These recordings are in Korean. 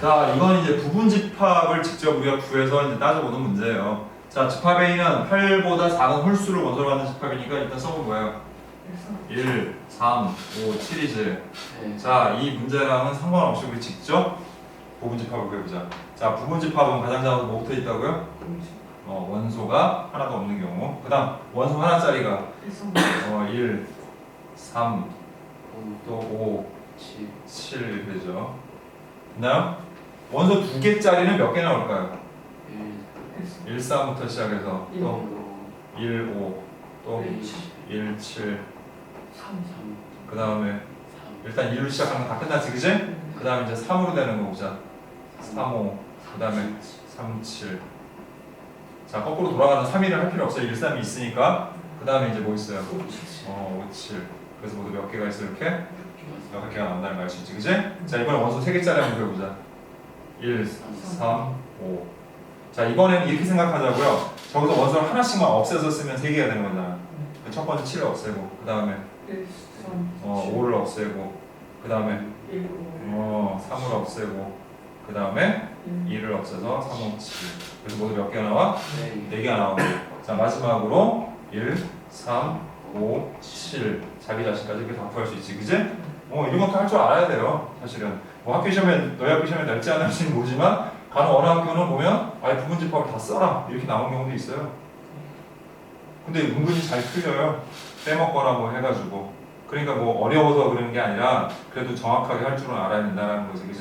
자, 이건 이제 부분 집합을 직접 우리가 구해서 이제 따져보는 문제예요. 자, 집합 A는 8보다 작은 홀수를 원소로 하는 집합이니까 일단 써본 거예요. 1, 3, 5, 7이지. 네. 자, 이 문제랑은 상관없이 우리 직접 부분 집합을 구해보자. 자, 부분 집합은 가장 작은 뭐부터 있다고요? 어, 원소가 하나도 없는 경우. 그 다음, 원소 하나짜리가 어, 1, 3, 5, 또 5, 7, 7 이렇게 되죠. 그 다음, 원소 두 개짜리는 몇 개 나올까요? 1, 1, 3부터 시작해서 또 5, 1, 5, 또 1, 1, 7, 3, 그 다음에 3, 일단 1로 시작하는 거 다 끝났지, 그지? 그 다음에 이제 3으로 되는 거 보자. 3, 5, 그 다음에 3, 7. 자, 거꾸로 돌아가는 3, 1을 할 필요 없어요. 1, 3이 있으니까. 그 다음에 이제 뭐 있어요? 어, 5, 7. 그래서 모두 몇 개가 있어, 이렇게? 여섯 개가 나온다는 거 알 수 있지, 그지? 자, 이번에 원소 3개짜리 한번 배워보자. 1, 3, 5. 자, 이번에는 이렇게 생각하자고요. 저기서 원소를 하나씩만 없애서 쓰면 3개가 되는 거잖아. 그첫 번째 7을 없애고, 그 다음에 어, 5를 없애고, 그 다음에 어, 3을 없애고, 그 다음에 2를 없애서 3, 5, 7. 그래서 모두 몇 개가 나와? 네. 4개가 나오고. 자, 마지막으로 1, 3, 5, 7. 자기 자신까지 이렇게 다 구할 수 있지, 그지? 어, 이런 것도 할줄 알아야 돼요, 사실은. 뭐 학교 시험에, 너희 학교 시험에 낼지 안 날지는 모르지만, 간혹 어느 학교는 보면, 아예 부분집합을 다 써라. 이렇게 나온 경우도 있어요. 근데 은근히 잘 틀려요. 빼먹거나 뭐 해가지고. 그러니까 뭐 어려워서 그러는 게 아니라, 그래도 정확하게 할 줄은 알아야 된다는 거지, 그지?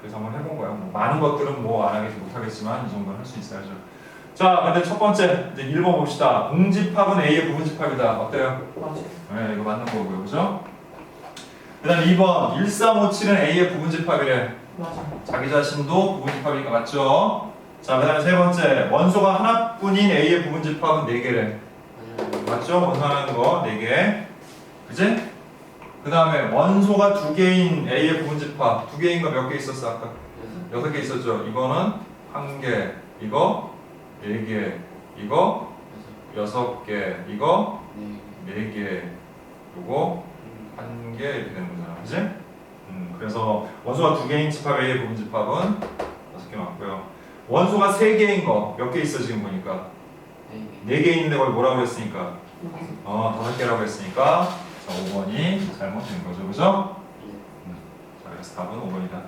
그래서 한번 해본 거예요. 뭐 많은 것들은 뭐 안 하겠지 못하겠지만, 이 정도는 할 수 있어야죠. 자, 근데 첫 번째, 이제 1번 봅시다. 공집합은 A의 부분집합이다. 어때요? 네, 이거 맞는 거고요. 그죠? 그 다음 2번 1357은 A의 부분집합이래 자기 자신도 부분집합이니까 맞죠? 자, 그 다음에 세 번째 원소가 하나뿐인 A의 부분집합은 4개래 맞죠? 원소 하나는 거 4개 그지? 그 다음에 원소가 두 개인 A의 부분집합 두 개인 거 몇 개 있었어 아까? 여섯 개 있었죠? 이거는 한 개, 이거 네 개, 이거 여섯 개, 이거 네 개, 요거 한 개 이렇게 되는 거잖아, 그지? 음, 그래서 원소가 두 개인 집합 A의 부분 집합은 다섯 개 맞고요. 원소가 세 개인 거 몇 개 있어 지금 보니까 네 개 있는데 거기 뭐라고 그랬으니까 어 다섯 개라고 했으니까 자 5번이 잘못된 거죠, 그죠? 자 그래서 답은 5번이다.